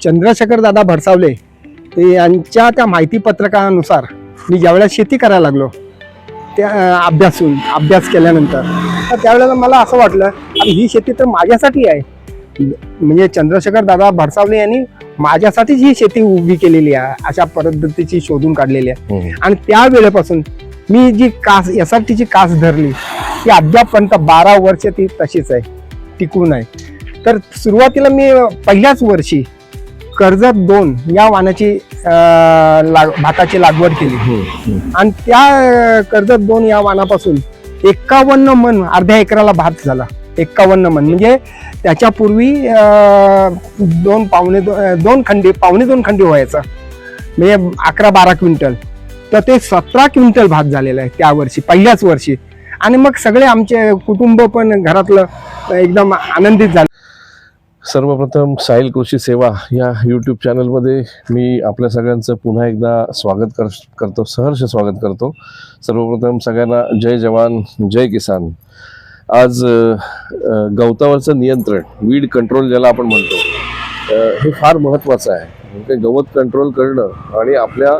चंद्रशेखर दादा भडसावले ते यांच्या त्या माहिती पत्रकानुसार मी ज्यावेळेला शेती करायला लागलो त्या अभ्यासून अभ्यास केल्यानंतर तर त्यावेळेला मला असं वाटलं ही शेती तर माझ्यासाठी आहे. म्हणजे चंद्रशेखर दादा भडसावले यांनी माझ्यासाठीच ही शेती उभी केलेली आहे अशा पद्धतीची शोधून काढलेली आहे. आणि त्या वेळेपासून मी जी कास एस आर टीची कास धरली ती अद्यापपर्यंत बारा वर्ष ती तशीच आहे टिकून आहे. तर सुरुवातीला मी पहिल्याच वर्षी कर्जत दोन या वाहनाची अं, लाग भाताची लागवड केली. आणि त्या कर्जत दोन या वाहनापासून एकावन्न मन अर्ध्या एकराला भात झाला. एकावन्न मन. म्हणजे त्याच्यापूर्वी दोन पावणे दो- दोन खंडी पावणे दोन खंडी व्हायचा. म्हणजे अकरा बारा क्विंटल. तर ते सतरा क्विंटल भात झालेलं आहे त्या वर्षी पहिल्याच वर्षी. आणि मग सगळे आमचे कुटुंब पण घरातलं एकदम आनंदित झालं. सर्वप्रथम साहिल कृषी सेवा या यूट्यूब चॅनलमध्ये मी आपल्या सगळ्यांचं पुन्हा एकदा स्वागत कर करतो सहर्ष स्वागत करतो. सर्वप्रथम सगळ्यांना जय जवान जय किसान. आज गवतावरचं नियंत्रण वीड कंट्रोल ज्याला आपण म्हणतो हे फार महत्त्वाचं आहे. म्हणजे गवत कंट्रोल करणं आणि आपल्या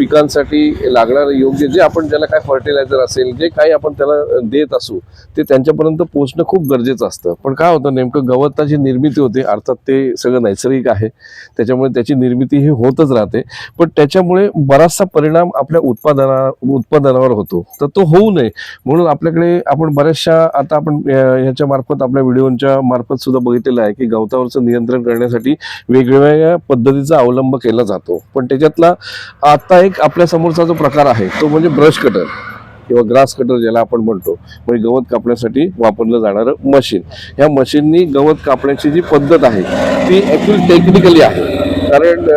पिकांसाठी लागणारं योग्य जे आपण ज्याला काय फर्टिलायझर असेल जे काही आपण त्याला देत असू ते त्यांच्यापर्यंत पोहोचणं खूप गरजेचं असतं. पण काय होतं नेमकं गवताची निर्मिती होते अर्थात ते सगळं नैसर्गिक आहे त्याच्यामुळे त्याची निर्मिती ही होतच राहते. पण त्याच्यामुळे बराचसा परिणाम आपल्या उत्पादना उत्पादनावर होतो. तर तो होऊ नये. म्हणून आपल्याकडे आपण बऱ्याचशा आता आपण ह्याच्यामार्फत ह्याच्या मार्फत आपल्या व्हिडिओच्या मार्फत सुद्धा बघितलेलं आहे की गवतावरचं नियंत्रण करण्यासाठी वेगवेगळ्या पद्धतीचा अवलंब केला जातो. पण त्याच्यातला आता एक आपल्या समोरचा जो प्रकार आहे तो म्हणजे ब्रश कटर किंवा ग्रास कटर ज्याला आपण म्हणतो. म्हणजे गवत कापण्यासाठी वापरलं जाणारं मशीन. ह्या मशीननी गवत कापण्याची जी पद्धत आहे ती ॲक्च्युली टेक्निकली आहे. कारण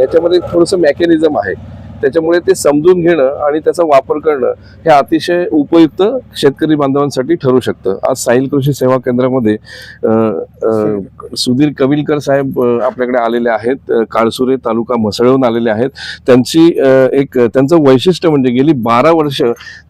याच्यामध्ये थोडंसं मेकॅनिझम आहे. त्याच्यामुळे ते समजून घेणं आणि त्याचा वापर करणं हे अतिशय उपयुक्त शेतकरी बांधवांसाठी ठरू शकतं. आज साहिल कृषी सेवा केंद्रामध्ये सुधीर कविलकर साहेब आपल्याकडे आलेले आहेत. काळसुरे तालुका म्हसळवून आलेले आहेत. त्यांची एक त्यांचं वैशिष्ट्य म्हणजे गेली बारा वर्ष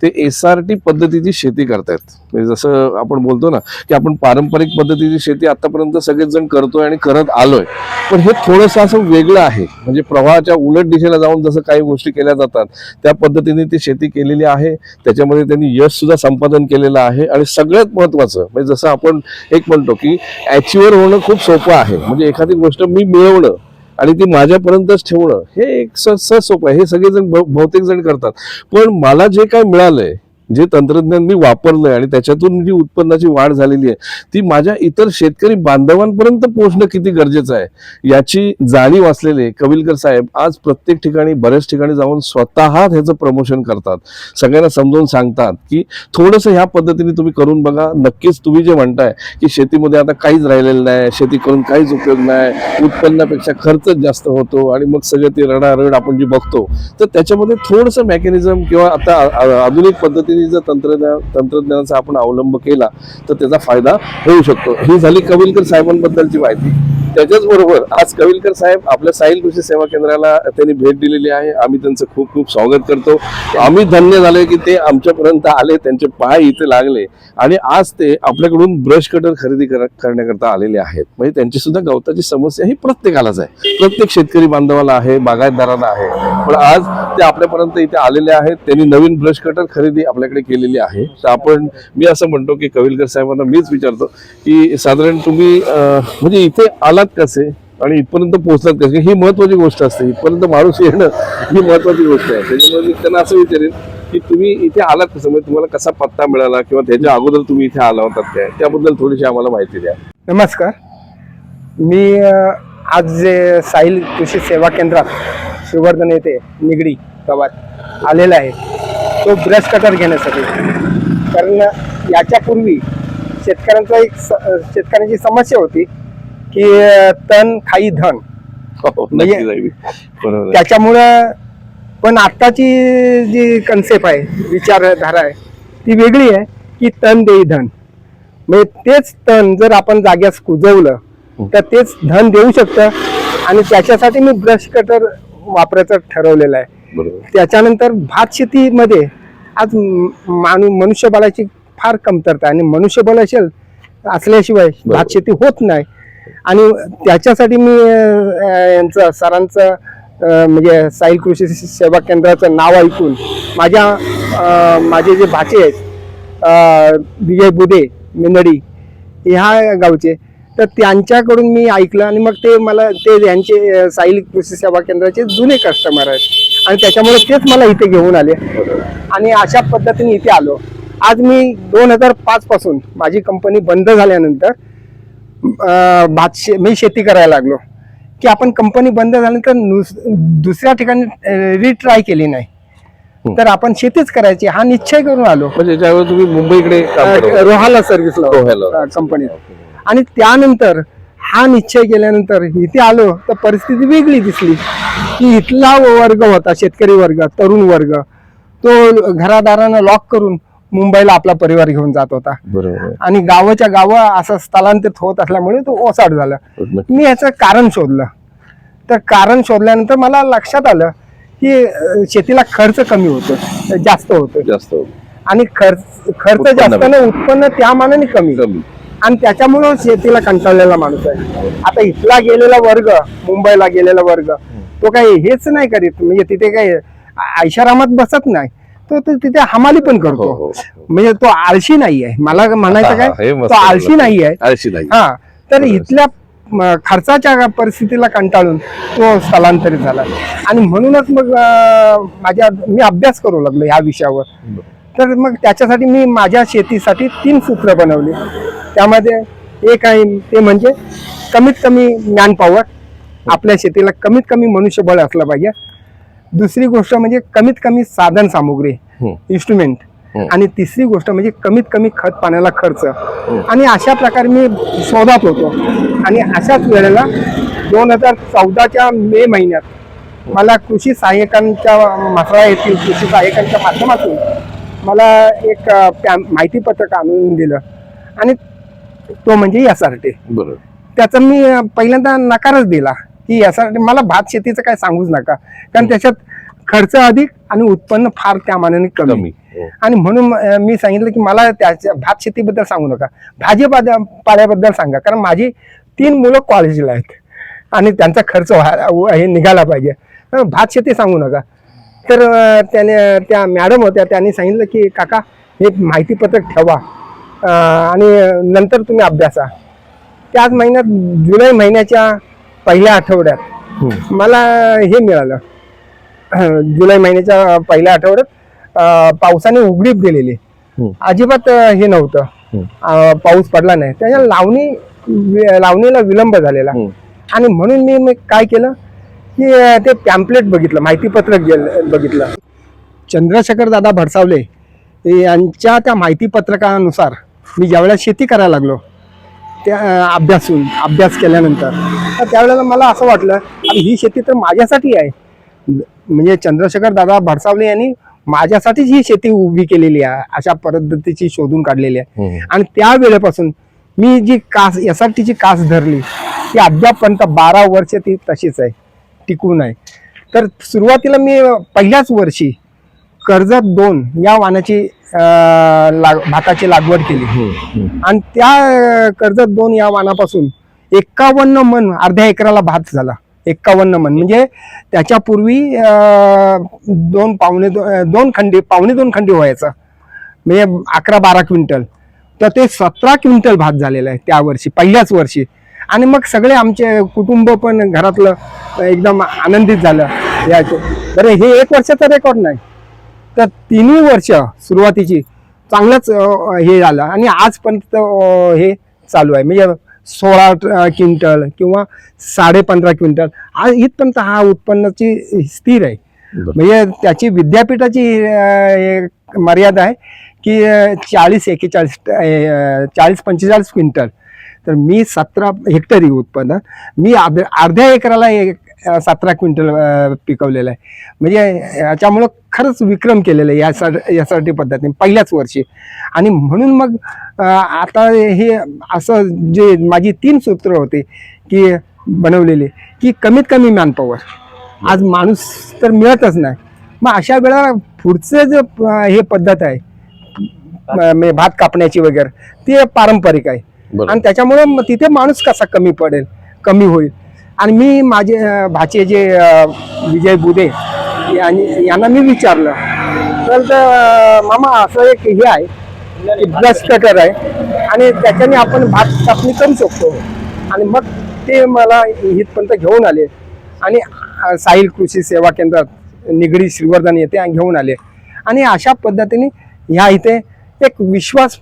ते एस आर टी पद्धतीची शेती करतायत. म्हणजे जसं आपण बोलतो ना की आपण पारंपरिक पद्धतीची शेती आतापर्यंत सगळेच जण करतोय आणि करत आलोय. पण हे थोडंसं असं वेगळं आहे. म्हणजे प्रवाहाच्या उलट दिशेला जाऊन जसं काही गोष्टी गोष्टी केल्या जातात. त्या पद्धतीने ती शेती केलेली आहे. त्याच्यामध्ये त्यांनी यश सुद्धा संपादन केलेलं आहे. आणि सगळ्यात महत्वाचं म्हणजे जसं आपण एक म्हणतो की अचिव्हर होणं खूप सोपं आहे. म्हणजे एखादी गोष्ट मी मिळवणं आणि ती माझ्यापर्यंतच ठेवणं हे एक सहज सोपं आहे. हे सगळेजण बहुतेक जण करतात. पण मला जे काय मिळालंय जे तंत्रज्ञान मी वापरलंय आणि त्याच्यातून जी उत्पन्नाची वाढ झालेली आहे ती माझ्या इतर शेतकरी बांधवांपर्यंत पोहोचणं किती गरजेचं आहे याची जाणीव असलेले कविलकर साहेब आज प्रत्येक ठिकाणी बऱ्याच ठिकाणी जाऊन स्वतः ह्याचं प्रमोशन करतात. सगळ्यांना समजावून सांगतात की थोडंसं ह्या पद्धतीने तुम्ही करून बघा. नक्कीच तुम्ही जे म्हणताय की शेतीमध्ये आता काहीच राहिलेलं नाही शेती करून काहीच उपयोग नाही उत्पन्नापेक्षा खर्चच जास्त होतो आणि मग सगळं ते रडारड आपण जे बघतो तर त्याच्यामध्ये थोडंसं मेकॅनिझम किंवा आता आधुनिक पद्धतीने जर तंत्रज्ञान तंत्रज्ञानाचा आपण अवलंब केला तर त्याचा फायदा होऊ शकतो. ही झाली कविलकर साहेबांबद्दलची माहिती. त्याच्याच बरोबर आज कविलकर साहेब आपल्या साहिल कृषी सेवा केंद्राला त्यांनी भेट दिलेली आहे. आम्ही त्यांचं खूप खूप स्वागत करतो. आम्ही धन्य झालोय की ते आमच्यापर्यंत आले त्यांचे पाय इथे लागले आणि आज ते आपल्याकडून ब्रश कटर खरेदी करण्याकरता आलेले आहेत. म्हणजे त्यांची सुद्धा गवताची समस्या ही प्रत्येकालाच आहे. प्रत्येक शेतकरी बांधवाला आहे बागायतदाराला आहे. पण आज ते आपल्यापर्यंत इथे आलेले आहेत. त्यांनी नवीन ब्रश कटर खरेदी आपल्याकडे केलेली आहे. तर आपण मी असं म्हणतो की कविलकर साहेबांना मीच विचारतो की साधारण तुम्ही म्हणजे इथे आला आलात कसे आणि इथपर्यंत पोहोचलात कसे ही महत्वाची गोष्ट असते. इथपर्यंत माणूस येणं ही महत्वाची गोष्ट आहे. त्याच्यामुळे मी त्यांना असं विचारेन की तुम्ही इथे आलात कसं? म्हणजे तुम्हाला कसा पत्ता मिळाला किंवा त्याच्या अगोदर तुम्ही इथे आला होतात काय? त्याबद्दल थोडीशी आम्हाला माहिती द्या. नमस्कार. मी आज जे साहिल कृषी सेवा केंद्रात श्रीवर्धन येथे निगडी गावात आलेला आहे तो ब्रश कटर घेण्यासाठी. कारण याच्यापूर्वी शेतकऱ्यांचा एक स- शेतकऱ्यांची समस्या होती. की तण खाई धन. हो, आहे. त्याच्यामुळं पण आत्ताची जी कन्सेप्ट आहे विचारधारा आहे ती वेगळी आहे की तण देई धन. म्हणजे तेच तण जर आपण जाग्यास कुजवलं तर तेच धन देऊ शकतं. आणि त्याच्यासाठी मी ब्रश कटर वापरायचं ठरवलेलं आहे. त्याच्यानंतर भात शेतीमध्ये आज माणू मनुष्यबळाची फार कमतरता आणि मनुष्यबळ असेल असल्याशिवाय भात शेती होत नाही. आणि त्याच्यासाठी मी यांचं सरांचं म्हणजे साईल कृषी सेवा केंद्राचं नाव ऐकून माझ्या माझे जे भाचे आहेत विजय बुधे मिनडी ह्या गावचे तर त्यांच्याकडून मी ऐकलं आणि मग ते मला ते यांचे साईल कृषी सेवा केंद्राचे जुने कस्टमर आहेत. आणि त्याच्यामुळे तेच मला इथे घेऊन आले. आणि अशा पद्धतीने इथे आलो. आज मी दोन हजार पाचपासून माझी कंपनी बंद झाल्यानंतर भात शे मी शेती करायला लागलो. की आपण कंपनी बंद झाल्यानंतर दुसऱ्या ठिकाणी रिट्राय केली नाही. तर आपण शेतीच करायची हा निश्चय करून आलो. म्हणजे ज्यावेळेस तुम्ही मुंबईकडे. रोहाला सर्व्हिसला. कंपनीत आणि त्यानंतर हा निश्चय केल्यानंतर इथे आलो तर परिस्थिती वेगळी दिसली. की इथला वर्ग होता शेतकरी वर्ग तरुण वर्ग. तो घरादारांना लॉक करून मुंबईला आपला परिवार घेऊन जात होता. बरोबर. आणि गावाच्या गावं असं स्थलांतरित होत असल्यामुळे तो ओसाड झाला. मी याचं कारण शोधलं. तर कारण शोधल्यानंतर मला लक्षात आलं की शेतीला खर्च कमी होतो जास्त होतो जास्त. आणि खर्च खर्च जास्त ना उत्पन्न त्या मानाने कमी. कमी. आणि त्याच्यामुळं शेतीला कंटाळलेला माणूस आहे. आता इथला गेलेला वर्ग मुंबईला गेलेला वर्ग तो काही हेच नाही करीत. म्हणजे तिथे काही ऐशारामात बसत नाही. तो तो तिथे हमाली पण हो करतो. हो म्हणजे तो आळशी नाही आहे मला म्हणायचं हा, हा, हे काय तो आळशी. नाही आहे आळशी नाही हा तर. इथल्या खर्चाच्या परिस्थितीला कंटाळून तो स्थलांतरित झाला. आणि म्हणूनच मग माझ्या मी अभ्यास करू लागलो ह्या विषयावर. तर मग त्याच्यासाठी मी माझ्या शेतीसाठी तीन सूत्र बनवली. त्यामध्ये एक आहे ते म्हणजे कमीत कमी मॅन पॉवर. आपल्या शेतीला कमीत कमी मनुष्यबळ असलं पाहिजे. दुसरी गोष्ट म्हणजे कमीत कमी साधन सामुग्री. इन्स्ट्रुमेंट हम्म. आणि तिसरी गोष्ट म्हणजे कमीत कमी खत पाण्याला खर्च. आणि अशा प्रकारे मी शोधात होतो. आणि अशाच वेळेला दोन हजार चौदाच्या मे महिन्यात मला कृषी सहाय्यकांच्या म्हसळा येथील कृषी सहाय्यकांच्या माध्यमातून मला एक माहिती पत्रक आणून दिलं. आणि तो म्हणजे एस आर टी. बरोबर त्याचा मी पहिल्यांदा नकारच दिला. की यासाठी मला भात शेतीचं काय सांगूच नका. कारण त्याच्यात खर्च अधिक आणि उत्पन्न फार त्या मानाने कमी. हो. आणि म्हणून मी सांगितलं की मला त्याच्या भात शेतीबद्दल सांगू नका. भाजीपाल्या पाल्याबद्दल सांगा. कारण माझी तीन मुलं कॉलेजला आहेत. आणि त्यांचा खर्च हे निघाला पाहिजे. भात शेती सांगू नका. तर त्याने त्या मॅडम होत्या त्यांनी सांगितलं की काका हे माहितीपत्रक ठेवा. आणि नंतर तुम्ही अभ्यासा. त्याच महिन्यात जुलै महिन्याच्या पहिल्या आठवड्यात हम्म. मला हे मिळालं जुलै महिन्याच्या पहिल्या आठवड्यात पावसाने उघडीप दिलेली हम्म. अजिबात हे नव्हतं. अं, पाऊस पडला नाही त्याच्या लावणी लावणीला विलंब झालेला. आणि म्हणून मी मी काय केलं की ते पॅम्पलेट बघितलं माहितीपत्रक बघितलं चंद्रशेखर दादा भडसावले यांच्या त्या माहितीपत्रकानुसार मी ज्यावेळेला शेती करायला लागलो त्या अं, अभ्यासून अभ्यास केल्यानंतर. तर त्यावेळेला मला असं वाटलं अरे ही शेती तर माझ्यासाठी आहे. म्हणजे चंद्रशेखर दादा भडसावले यांनी माझ्यासाठीच ही शेती उभी केलेली आहे अशा पद्धतीची शोधून काढलेली आहे. आणि त्या वेळेपासून मी जी कास एस आर टीची कास धरली ती अद्यापर्यंत बारा वर्ष ती तशीच आहे टिकून आहे. तर सुरुवातीला मी पहिल्याच वर्षी कर्जत दोन या वाहनाची अं, लाग भाताची लागवड केली. आणि त्या कर्जत दोन या वाणापासून एकावन्न मन अर्ध्या एकराला भात झाला. एकावन्न मन. म्हणजे त्याच्यापूर्वी अं, दोन पावणे दो- अं, दोन खंडी पावणे दोन खंडी व्हायचं. म्हणजे अकरा बारा क्विंटल. तर ते सतरा क्विंटल भात झालेला आहे त्या वर्षी पहिल्याच वर्षी. आणि मग सगळे आमचे कुटुंब पण घरातलं एकदम आनंदित झालं. याचे बरं हे एक वर्षाचा रेकॉर्ड नाही. तर तिन्ही वर्ष सुरुवातीची चांगलंच हे झालं. आणि आजपर्यंत हे चालू आहे. म्हणजे सोळा क्विंटल किंवा साडे पंधरा क्विंटल. आज इथपर्यंत हा उत्पन्नाची स्थिर आहे. म्हणजे त्याची विद्यापीठाची मर्यादा आहे की चाळीस एकेचाळीस चाळीस पंचेचाळीस क्विंटल. तर मी सतरा हेक्टरी उत्पन्न. मी अर्ध- अर्ध्या एकराला एक सतरा क्विंटल पिकवलेलं आहे. म्हणजे याच्यामुळं खरंच विक्रम केलेलं आहे यासाठी यासाठी पद्धतीने पहिल्याच वर्षी. आणि म्हणून मग आता हे असं जे माझी तीन सूत्र होते की बनवलेले की कमीत कमी मॅनपॉवर आज माणूस तर मिळतच नाही. मग अशा वेळेला पुढचं जे हे पद्धत आहे म- म्हणजे भात कापण्याची वगैरे ते पारंपरिक आहे. आणि त्याच्यामुळे मग तिथे माणूस कसा कमी पडेल कमी होईल? आणि मी माझे भाचे जे विजय बुधे यांनी यांना मी विचारलं. तर मामा असं एक हे आहे ब्रश कटर आहे. आणि त्याच्याने आपण भात कापणी करू शकतो. आणि मग ते मला इथपर्यंत घेऊन आले. आणि साहिल कृषी सेवा केंद्रात निगडी श्रीवर्धन येथे घेऊन आले. आणि अशा पद्धतीने ह्या इथे एक विश्वास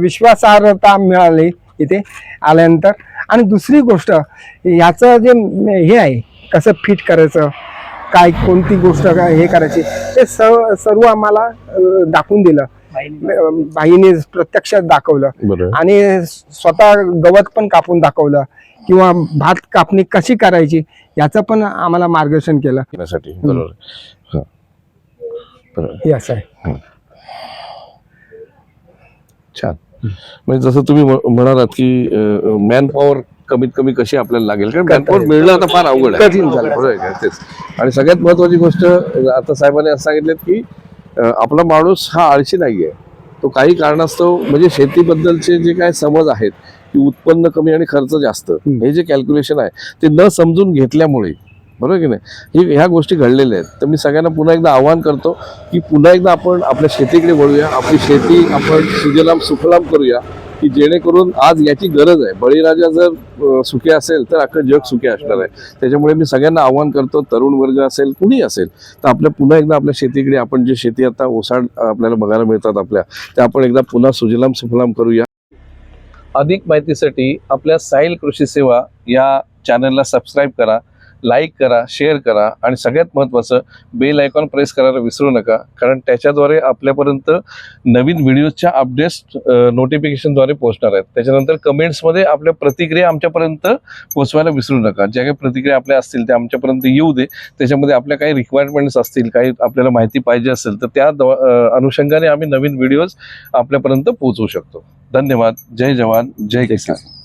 विश्वासार्हता मिळाली इथे आल्यानंतर. आणि दुसरी गोष्ट याचं जे म- हे आहे कसं फिट करायचं काय कोणती गोष्ट काय हे करायची ते सर्व सर्व आम्हाला दाखवून दिलं. बाईने. प्रत्यक्षात दाखवलं. आणि स्वतः गवत पण कापून दाखवलं किंवा भात कापणी कशी करायची याचं पण आम्हाला मार्गदर्शन केलं. बरोबर. आहे. छान. म्हणजे जसं तुम्ही म्ह- म्हणालात की मॅन पॉवर कमीत कमी कशी आपल्याला लागेल कारण मॅनपॉवर. मिळणं आता फार अवघड आहे आहे? तेच आणि सगळ्यात महत्वाची गोष्ट आता साहेबांनी असं सांगितलं की आपला माणूस हा आळशी नाहीये तो काही कारणास्तव म्हणजे शेतीबद्दलचे जे काय समज आहेत की उत्पन्न कमी आणि खर्च जास्त. हे जे कॅल्क्युलेशन आहे ते न समजून घेतल्यामुळे बरोबर की नाही? हे ह्या गोष्टी घडलेल्या आहेत. तर मी सगळ्यांना पुन्हा एकदा आवाहन करतो की पुन्हा एकदा आपण आपल्या शेतीकडे वळूया. आपली शेती आपण सुजलाम सुफलाम करूया की जेणेकरून आज याची गरज आहे. बळीराजा जर सुखे सुखी असेल तर अख्खं जग सुखी असणार आहे. त्याच्यामुळे मी सगळ्यांना आवाहन करतो तरुण वर्ग असेल कुणी असेल तर आपल्या पुन्हा एकदा आपल्या शेतीकडे आपण जे शेती आता ओसाड आपल्याला बघायला मिळतात आपल्या त्या आपण एकदा पुन्हा सुजलाम सुफलाम करूया. अधिक माहितीसाठी आपल्या साईल कृषी सेवा या चॅनलला सबस्क्राईब करा. लाईक करा शेअर करा आणि सगळ्यात महत्त्वाचं बेल आयकॉन प्रेस करायला विसरू नका. कारण त्याच्याद्वारे आपल्यापर्यंत नवीन व्हिडिओजच्या अपडेट्स नोटिफिकेशनद्वारे पोहोचणार आहेत. त्याच्यानंतर कमेंट्समध्ये आपल्या प्रतिक्रिया आमच्यापर्यंत पोहोचवायला विसरू नका. ज्या काही प्रतिक्रिया आपल्या असतील त्या आमच्यापर्यंत येऊ दे. त्याच्यामध्ये आपल्या काही रिक्वायरमेंट्स असतील काही आपल्याला माहिती पाहिजे असेल तर त्या अनुषंगाने आम्ही नवीन व्हिडिओज आपल्यापर्यंत पोहोचवू शकतो. धन्यवाद. जय जवान. जय किसान.